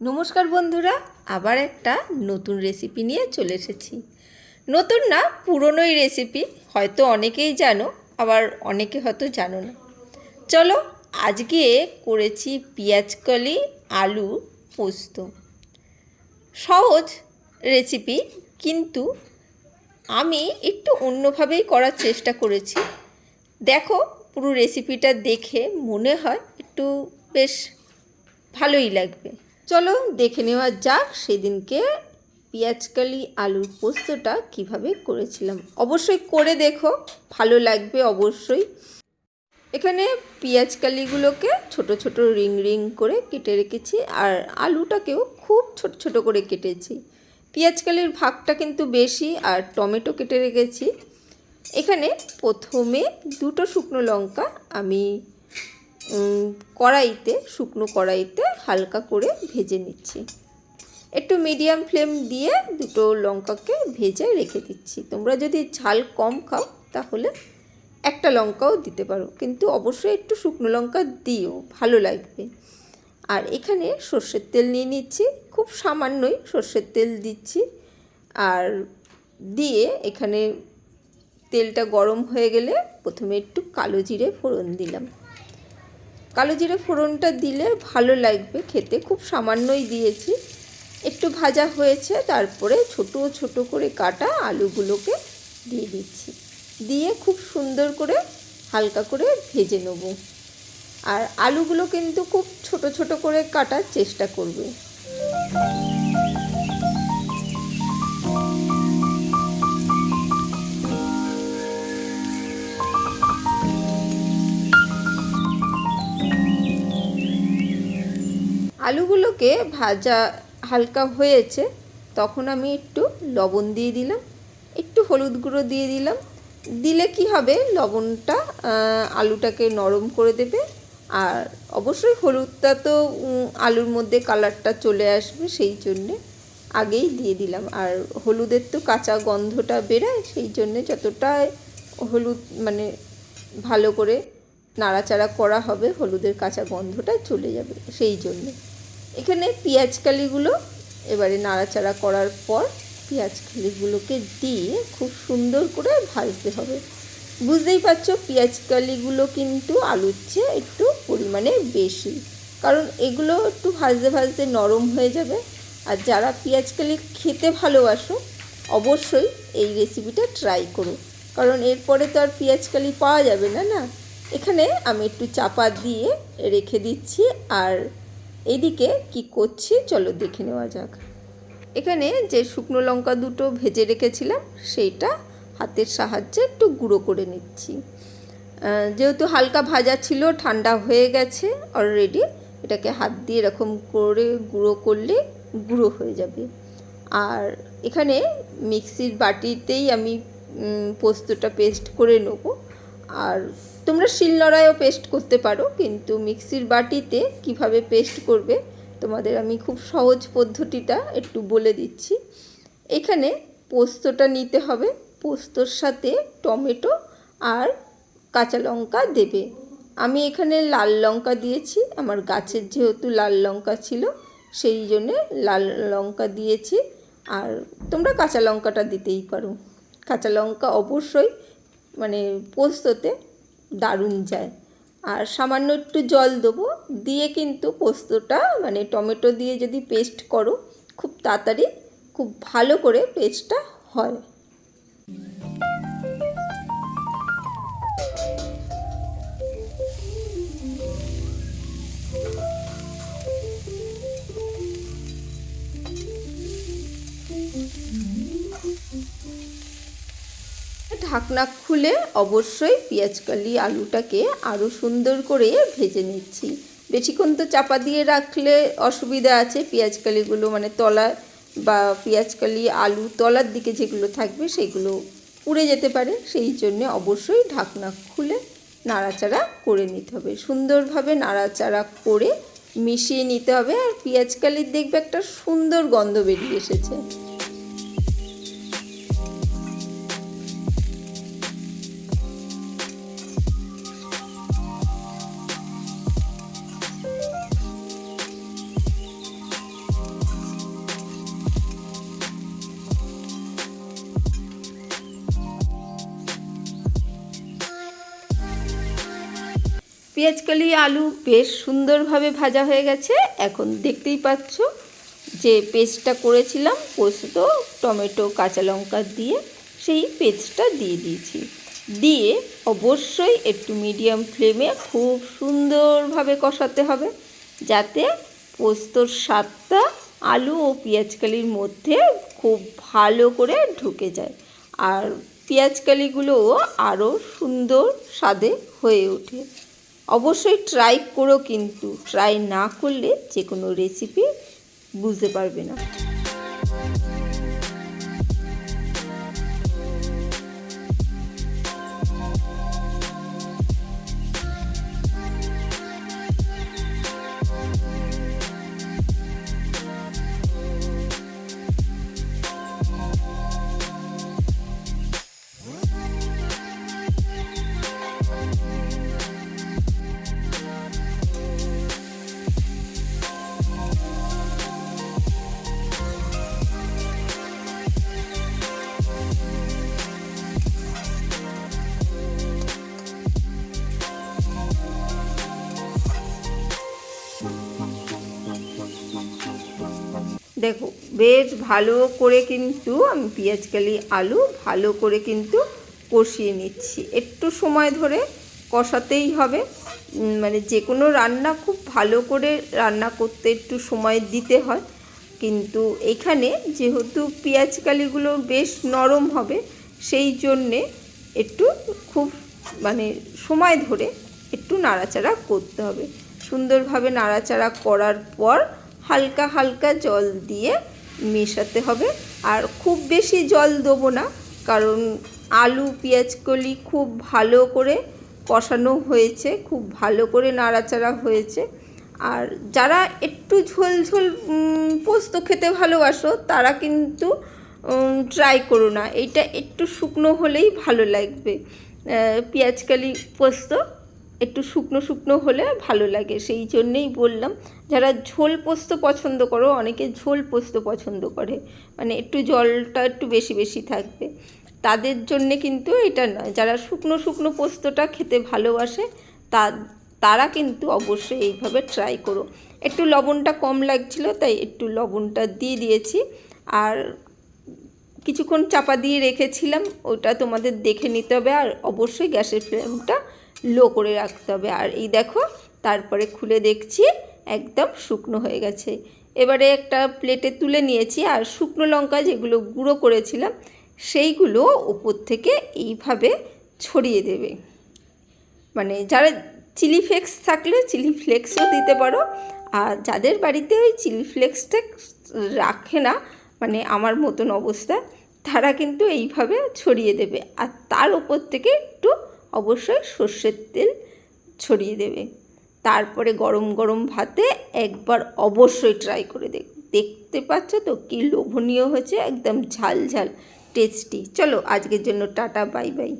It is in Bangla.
নমস্কার বন্ধুরা, আবার একটা নতুন রেসিপি নিয়ে চলে এসেছি। নতুন না, পুরনোই রেসিপি হয়তো অনেকেই জানো, আবার অনেকে হয়তো জানো না। চলো, আজকে করেছি পেঁয়াজকলি আলু, পোস্ত। সহজ রেসিপি কিন্তু আমি একটু অন্যভাবেই করার চেষ্টা করেছি। দেখো, পুরো রেসিপিটা দেখে মনে হয় একটু বেশ ভালোই লাগবে। চলো দেখে নেওয়া যাক সেদিনকে পেঁয়াজকালি আলুর পোস্তটা কীভাবে করেছিলাম। অবশ্যই করে দেখো, ভালো লাগবে অবশ্যই। এখানে পেঁয়াজকালিগুলোকে ছোট ছোট রিং রিং করে কেটে রেখেছি আর আলুটাকেও খুব ছোট ছোট করে কেটেছি। পেঁয়াজকালির ভাগটা কিন্তু বেশি আর টমেটো কেটে রেখেছি। এখানে প্রথমে দুটো শুকনো লঙ্কা আমি কড়াইতে, শুকনো কড়াইতে হালকা করে ভেজে নিচ্ছি। একটু মিডিয়াম ফ্লেম দিয়ে দুটো লঙ্কাকে ভেজে রেখে দিচ্ছি। তোমরা যদি ঝাল কম খাও, তাহলে একটা লঙ্কাও দিতে পারো। কিন্তু অবশ্যই একটু শুকনো লঙ্কা দিও, ভালো লাগবে। আর এখানে সর্ষের তেল নিয়ে নিচ্ছি। খুব সামান্যই সর্ষের তেল দিচ্ছি। আর দিয়ে এখানে তেলটা গরম হয়ে গেলে প্রথমে একটু কালো জিরে ফোড়ন দিলাম। কালো জিরে ফোড়নটা দিলে ভালো লাগবে খেতে। খুব সামান্যই দিয়েছি। একটু ভাজা হয়েছে, তারপরে ছোট ছোট করে কাটা আলুগুলোকে দিয়ে দিচ্ছি। দিয়ে খুব সুন্দর করে হালকা করে ভেজে নেব। আর আলুগুলো কিন্তু খুব ছোট ছোট করে কাটার চেষ্টা করবে। আলুগুলোকে ভাজা হালকা হয়েছে, তখন আমি একটু লবণ দিয়ে দিলাম, একটু হলুদ গুঁড়ো দিয়ে দিলাম, দিলে কি হবে, লবণটা আলুটাকে নরম করে দেবে, আর অবশ্যই হলুদটা তো আলুর মধ্যে কালারটা চলে আসবে, সেই জন্যে আগেই দিয়ে দিলাম, আর হলুদের তো কাঁচা গন্ধটা বেরায়, সেই জন্যে যতটা হলুদ মানে ভালো করে নাড়াচাড়া করা হবে, হলুদের কাঁচা গন্ধটা চলে যাবে, সেই জন্যে। এখানে পেঁয়াজ কালিগুলো এবারে নাড়াচাড়া করার পর পেঁয়াজ কালিগুলোকে দিয়ে খুব সুন্দর করে ভাজতে হবে। বুঝতেই পারছ, পেঁয়াজ কালিগুলো কিন্তু আলুর চেয়ে একটু পরিমাণে বেশি। কারণ এগুলো একটু ভাজতে ভাজতে নরম হয়ে যাবে। আর যারা পেঁয়াজ কালি খেতে ভালোবাসো, অবশ্যই এই রেসিপিটা ট্রাই করো। কারণ এরপরে তো আর পেঁয়াজ কালি পাওয়া যাবে না না? এখানে আমি একটু চাপা দিয়ে রেখে দিচ্ছি আর এদিকে কি করছি, চলো দেখে নেওয়া যাক। এখানে যে শুকনো লঙ্কা দুটো ভেজে রেখেছিলাম, সেইটা হাতের সাহায্যে একটু গুঁড়ো করে নিচ্ছি। যেহেতু হালকা ভাজা ছিল, ঠান্ডা হয়ে গেছে অলরেডি এটাকে হাত দিয়ে এরকম করে গুঁড়ো করলে গুঁড়ো হয়ে যাবে। আর এখানে মিক্সির বাটিতেই আমি পোস্তটা পেস্ট করে নেব। আর তোমরা শিলনোড়ায়ও পেস্ট করতে পারো, কিন্তু মিক্সির বাটিতে কীভাবে পেস্ট করবে, তোমাদের আমি খুব সহজ পদ্ধতিটা একটু বলে দিচ্ছি। এখানে পোস্তটা নিতে হবে, পোস্তর সাথে টমেটো আর কাঁচা লঙ্কা দেবে। আমি এখানে লাল লঙ্কা দিয়েছি, আমার গাছের যেহেতু লাল লঙ্কা ছিল, সেই জন্যে লাল লঙ্কা দিয়েছি। আর তোমরা কাঁচা লঙ্কাটা দিতেই পারো। কাঁচা লঙ্কা অবশ্যই মানে পোস্ততে দারুণ যায়। আর সামান্য একটু জল দেবো, দিয়ে কিন্তু পোস্তটা মানে টমেটো দিয়ে যদি পেস্ট করো, খুব তাড়াতাড়ি খুব ভালো করে পেস্টটা হয়। ঢাকনা খুলে অবশ্যই পেঁয়াজকালি আলুটাকে আরও সুন্দর করে ভেজে নিচ্ছি। বেশিক্ষণ তো চাপা দিয়ে রাখলে অসুবিধা আছে, পেঁয়াজকালিগুলো মানে তলা বা পেঁয়াজকালি আলু তলার দিকে যেগুলো থাকবে সেগুলো পুড়ে যেতে পারে, সেই জন্যে অবশ্যই ঢাকনা খুলে নাড়াচাড়া করে নিতে হবে। সুন্দরভাবে নাড়াচাড়া করে মিশিয়ে নিতে হবে আর পেঁয়াজকালির দেখবে একটা সুন্দর গন্ধ বেরিয়ে এসেছে। পেঁয়াজকলি আলু বেশ সুন্দরভাবে ভাজা হয়ে গেছে। এখন দেখতেই পাচ্ছ যে পেস্টটা করেছিলাম, পোস্ত, টমেটো, কাঁচা লঙ্কা দিয়ে সেই পেস্টটা দিয়ে দিয়েছি। দিয়ে অবশ্যই একটু মিডিয়াম ফ্লেমে খুব সুন্দরভাবে কষাতে হবে, যাতে পোস্তর স্বাদটা আলু ও পেঁয়াজকালির মধ্যে খুব ভালো করে ঢুকে যায়। আর পেঁয়াজকালিগুলোও আরও সুন্দর স্বাদে হয়ে ওঠে। অবশ্যই ট্রাই করো কিন্তু ট্রাই না করলে যে কোনো রেসিপি বুঝতে পারবে না। দেখো, বেশ ভালো করে কিন্তু আমি পেঁয়াজকালি আলু ভালো করে কিন্তু কষিয়ে নিচ্ছি। একটু সময় ধরে কষাতেই হবে। মানে যে কোনো রান্না খুব ভালো করে রান্না করতে একটু সময় দিতে হয়। কিন্তু এখানে যেহেতু পেঁয়াজকালিগুলো বেশ নরম হবে, সেই জন্যে একটু খুব মানে সময় ধরে একটু নাড়াচাড়া করতে হবে। সুন্দরভাবে নাড়াচাড়া করার পর হালকা হালকা জল দিয়ে মেশাতে হবে। আর খুব বেশি জল দেবো না, কারণ আলু পেঁয়াজকলি খুব ভালো করে কষানো হয়েছে, খুব ভালো করে নাড়াচাড়া হয়েছে। আর যারা একটু ঝোল ঝোল পোস্ত খেতে ভালোবাসো, তারা কিন্তু ট্রাই করো না। এইটা একটু শুকনো হলেই ভালো লাগবে। পেঁয়াজকালি পোস্ত একটু শুকনো শুকনো হলে ভালো লাগে। সেই জন্যেই বললাম, যারা ঝোল পোস্ত পছন্দ করো, অনেকে ঝোল পোস্ত পছন্দ করে। মানে একটু জলটা একটু বেশি বেশি থাকবে। তাদের জন্যে কিন্তু এটা নয়। যারা শুকনো শুকনো পোস্তটা খেতে ভালোবাসে, তা, তারা কিন্তু অবশ্যই এইভাবে ট্রাই করো। একটু লবণটা কম লাগছিল, তাই একটু লবণটা দিয়ে দিয়েছি। আর কিছুক্ষণ চাপা দিয়ে রেখেছিলাম, ওটা তোমাদের দেখে নিতে হবে। আর অবশ্যই গ্যাসের ফ্লেমটা লো করে রাখতে হবে। আর এই দেখো, তারপরে খুলে দেখছি একদম শুকনো হয়ে গেছে। এবারে একটা প্লেটে তুলে নিয়েছি, আর শুকনো লঙ্কা যেগুলো গুঁড়ো করেছিলাম, সেইগুলো ওপর থেকে এইভাবে ছড়িয়ে দেবে। মানে যারা চিলি ফ্লেক্স থাকলে চিলি ফ্লেক্সও দিতে পারো, আর যাদের বাড়িতে ওই চিলি ফ্লেক্সটা রাখে না মানে আমার মতন অবস্থা, তারা কিন্তু এইভাবে ছড়িয়ে দেবে। আর তার উপর থেকে একটু অবশ্যই সর্ষের তেল ছড়িয়ে দেবে। তারপরে গরম গরম ভাতে একবার অবশ্যই ট্রাই করে দেখ। দেখতে পাচ্ছ তো কী লোভনীয় হয়েছে? একদম ঝাল ঝাল টেস্টি চলো আজকের জন্য টাটা বাই বাই